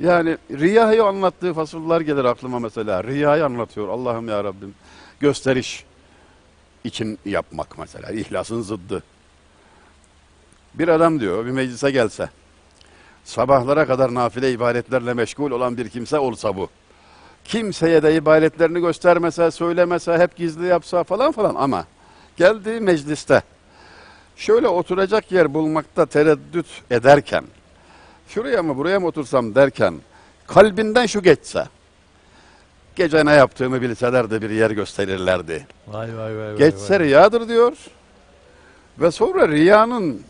Yani riyayı anlattığı fasullar gelir aklıma mesela. Riyayı anlatıyor Allah'ım ya Rabbim. Gösteriş için yapmak mesela. İhlasın zıddı. Bir adam diyor bir meclise gelse sabahlara kadar nafile ibadetlerle meşgul olan bir kimse olsa bu. Kimseye de ibadetlerini göstermese, söylemese, hep gizli yapsa falan falan ama geldiği mecliste şöyle oturacak yer bulmakta tereddüt ederken şuraya mı buraya mı otursam derken kalbinden şu geçse gece ne yaptığımı bilseler de bir yer gösterirlerdi. Vay vay vay. vay, Geçse vay. riyadır diyor. Ve sonra riyanın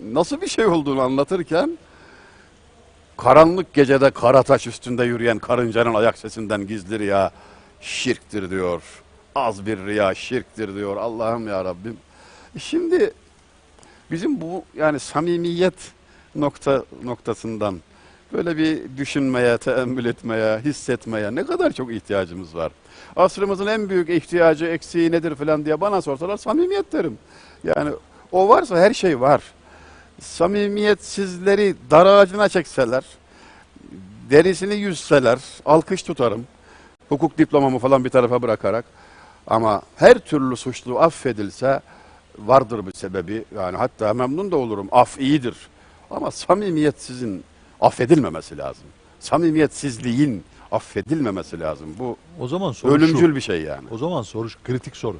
nasıl bir şey olduğunu anlatırken karanlık gecede kara taş üstünde yürüyen karıncanın ayak sesinden gizli riya şirktir diyor. Az bir riya şirktir diyor. Allah'ım ya Rabbim. Şimdi bizim bu yani samimiyet nokta noktasından böyle bir düşünmeye, teemmül etmeye, hissetmeye ne kadar çok ihtiyacımız var. Asrımızın en büyük ihtiyacı, eksiği nedir falan diye bana sorsalar samimiyet derim. Yani o varsa her şey var. Samimiyetsizleri dar ağacına çekseler, derisini yüzseler, alkış tutarım. Hukuk diplomamı falan bir tarafa bırakarak. Ama her türlü suçlu affedilse vardır bir sebebi. Yani hatta memnun da olurum. Af iyidir. Ama samimiyetsizin affedilmemesi lazım. Samimiyetsizliğin affedilmemesi lazım. Bu O zaman soru ölümcül şu. bir şey yani. O zaman soru şu, kritik soru.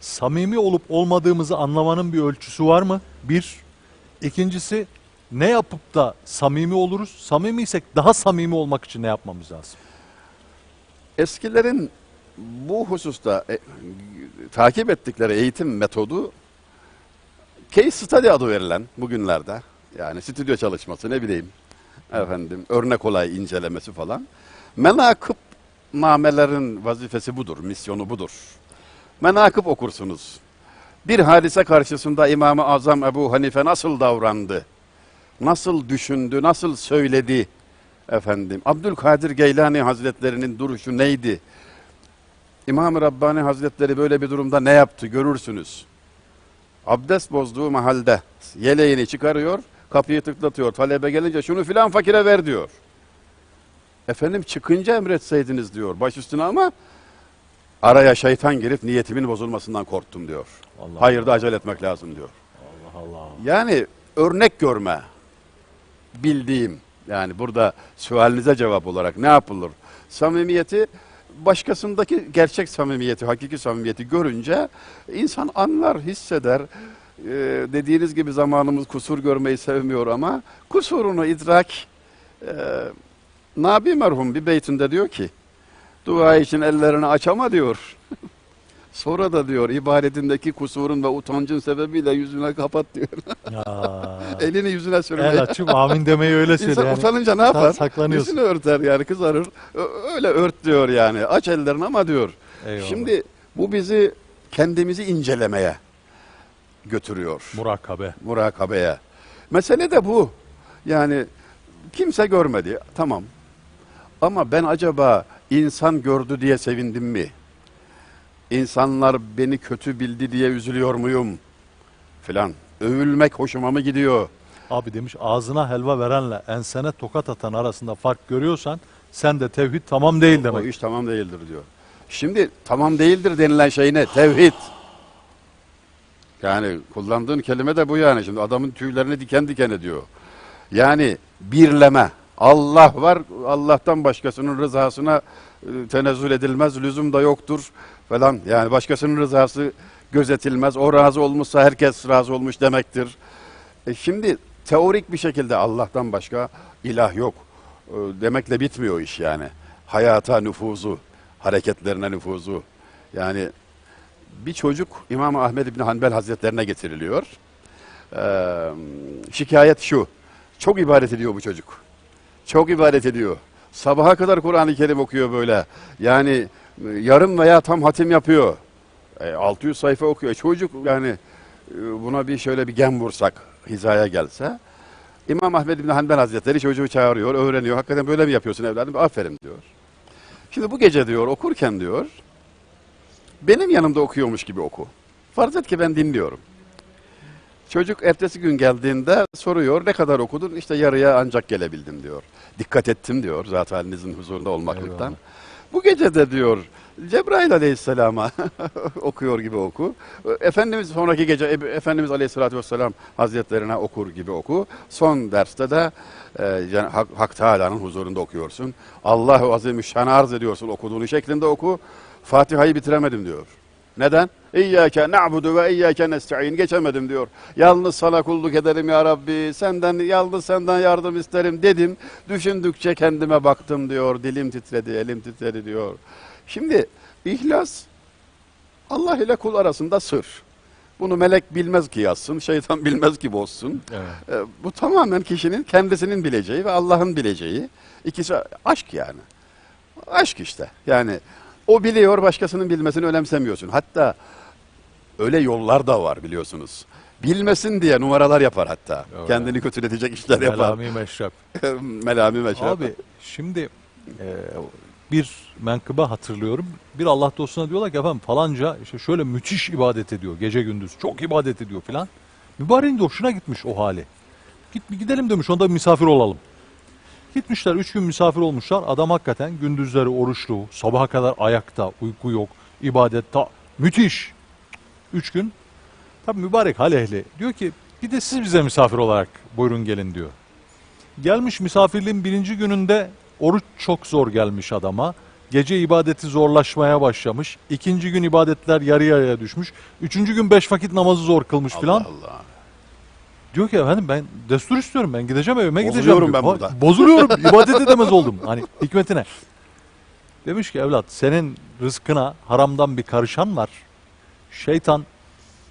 Samimi olup olmadığımızı anlamanın bir ölçüsü var mı? Bir. İkincisi ne yapıp da samimi oluruz? Samimiysek daha samimi olmak için ne yapmamız lazım? Eskilerin bu hususta e, takip ettikleri eğitim metodu case study adı verilen bugünlerde yani stüdyo çalışması ne bileyim efendim örnek olay incelemesi falan. Menakıb namelerin vazifesi budur, misyonu budur. Menakıb okursunuz. Bir hadise karşısında İmam-ı Azam Ebu Hanife nasıl davrandı? Nasıl düşündü, nasıl söyledi? Efendim, Abdülkadir Geylani Hazretlerinin duruşu neydi? İmam-ı Rabbani Hazretleri böyle bir durumda ne yaptı görürsünüz. Abdest bozduğu mahalde yeleğini çıkarıyor, kapıyı tıklatıyor. Talebe gelince şunu filan fakire ver diyor. Efendim çıkınca emretseydiniz diyor baş üstüne ama araya şeytan girip niyetimin bozulmasından korktum diyor. Allah Hayırda acele etmek lazım diyor. Allah Allah. Yani örnek görme bildiğim yani burada sualinize cevap olarak ne yapılır? Samimiyeti başkasındaki gerçek samimiyeti, hakiki samimiyeti görünce insan anlar, hisseder. Ee, dediğiniz gibi zamanımız kusur görmeyi sevmiyor ama kusurunu idrak e, Nabi merhum bir beytinde diyor ki dua için ellerini açama diyor. Sonra da diyor ibadetindeki kusurun ve utancın sebebiyle yüzüne kapat diyor. Elini yüzüne sürmeye. El açıp amin demeyi öyle söyle. İnsan yani. utanınca ne yapar? saklanıyorsun. Yüzünü örter yani kızarır. Öyle ört diyor yani. Aç ellerini ama diyor. Eyvallah. Şimdi bu bizi kendimizi incelemeye götürüyor. Murakabe. Murakabeye. Mesele de bu. Yani kimse görmedi. Tamam. Ama ben acaba insan gördü diye sevindim mi? İnsanlar beni kötü bildi diye üzülüyor muyum? Filan. Övülmek hoşuma mı gidiyor? Abi demiş ağzına helva verenle ensene tokat atan arasında fark görüyorsan sen de tevhid tamam değil O demek. iş tamam değildir diyor. Şimdi tamam değildir denilen şey ne? Tevhid. Yani kullandığın kelime de bu yani. Şimdi adamın tüylerini diken diken ediyor. Yani birleme. Allah var. Allah'tan başkasının rızasına e, tenezzül edilmez. Lüzum da yoktur falan. Yani başkasının rızası gözetilmez. O razı olmuşsa herkes razı olmuş demektir. E şimdi teorik bir şekilde Allah'tan başka ilah yok e, demekle bitmiyor iş yani. Hayata nüfuzu, hareketlerine nüfuzu. Yani bir çocuk İmam Ahmed İbni Hanbel Hazretlerine getiriliyor. Ee, şikayet şu. Çok ibadet ediyor bu çocuk. Çok ibadet ediyor. Sabaha kadar Kur'an-ı Kerim okuyor böyle. Yani e, yarım veya tam hatim yapıyor. E, 600 sayfa okuyor. Çocuk yani e, buna bir şöyle bir gem vursak hizaya gelse. İmam Ahmed İbni Hanbel Hazretleri çocuğu çağırıyor, öğreniyor. Hakikaten böyle mi yapıyorsun evladım? Aferin diyor. Şimdi bu gece diyor okurken diyor benim yanımda okuyormuş gibi oku. Farz et ki ben dinliyorum. Çocuk ertesi gün geldiğinde soruyor ne kadar okudun? İşte yarıya ancak gelebildim diyor. Dikkat ettim diyor zat halinizin huzurunda olmaklıktan. Eyvallah. Bu gece de diyor Cebrail aleyhisselama okuyor gibi oku. Efendimiz sonraki gece Efendimiz aleyhissalatü vesselam hazretlerine okur gibi oku. Son derste de e, Hak, Hak Teala'nın huzurunda okuyorsun. Allahu Azimüşşan'ı arz ediyorsun okuduğunu şeklinde oku. Fatiha'yı bitiremedim diyor. Neden? İyyâke na'budu ve iyyâke nesta'in. Geçemedim diyor. Yalnız sana kulluk ederim ya Rabbi. Senden, yalnız senden yardım isterim dedim. Düşündükçe kendime baktım diyor. Dilim titredi, elim titredi diyor. Şimdi ihlas Allah ile kul arasında sır. Bunu melek bilmez ki yazsın, şeytan bilmez ki bozsun. Evet. E, bu tamamen kişinin kendisinin bileceği ve Allah'ın bileceği. İkisi aşk yani. Aşk işte. Yani o biliyor başkasının bilmesini önemsemiyorsun. Hatta öyle yollar da var biliyorsunuz. Bilmesin diye numaralar yapar hatta. Evet. Kendini kötületecek işler yapar. Melami meşrep. Melami meşrep. Abi şimdi e, bir menkıbe hatırlıyorum. Bir Allah dostuna diyorlar ki efendim falanca işte şöyle müthiş ibadet ediyor gece gündüz. Çok ibadet ediyor filan. Mübareğin de hoşuna gitmiş o hali. Git gidelim demiş onda bir misafir olalım. Gitmişler üç gün misafir olmuşlar. Adam hakikaten gündüzleri oruçlu, sabaha kadar ayakta, uyku yok, ibadet ta müthiş. Üç gün. Tabi mübarek hal ehli. Diyor ki bir de siz bize misafir olarak buyurun gelin diyor. Gelmiş misafirliğin birinci gününde oruç çok zor gelmiş adama. Gece ibadeti zorlaşmaya başlamış. İkinci gün ibadetler yarı yarıya düşmüş. Üçüncü gün beş vakit namazı zor kılmış Allah filan. Allah. Diyor ki efendim ben destur istiyorum ben gideceğim evime gideceğim. Bozuluyorum diyor. ben Ha, burada. Bozuluyorum ibadet edemez oldum. Hani hikmetine. Demiş ki evlat senin rızkına haramdan bir karışan var. Şeytan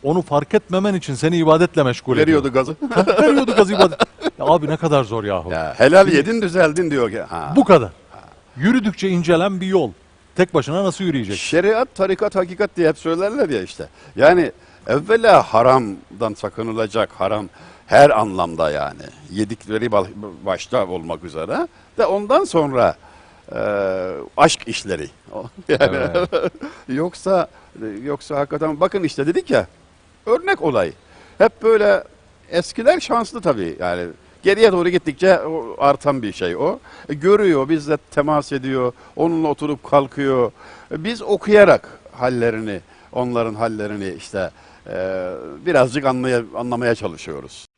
onu fark etmemen için seni ibadetle meşgul ediyor. Veriyordu gazı. Veriyordu gaz ibadet. Ya abi ne kadar zor yahu. ya, helal yedin düzeldin diyor ki. Ha. Bu kadar. Yürüdükçe incelen bir yol. Tek başına nasıl yürüyecek? Şeriat, tarikat, hakikat diye hep söylerler ya işte. Yani evvela haramdan sakınılacak haram her anlamda yani. Yedikleri ba- başta olmak üzere de ondan sonra e, aşk işleri. Yani yoksa yoksa hakikaten bakın işte dedik ya örnek olay. Hep böyle eskiler şanslı tabii yani. Geriye doğru gittikçe artan bir şey o. E, Görüyor, bizle temas ediyor, onunla oturup kalkıyor. E, Biz okuyarak hallerini, onların hallerini işte e, birazcık anlaya, anlamaya çalışıyoruz.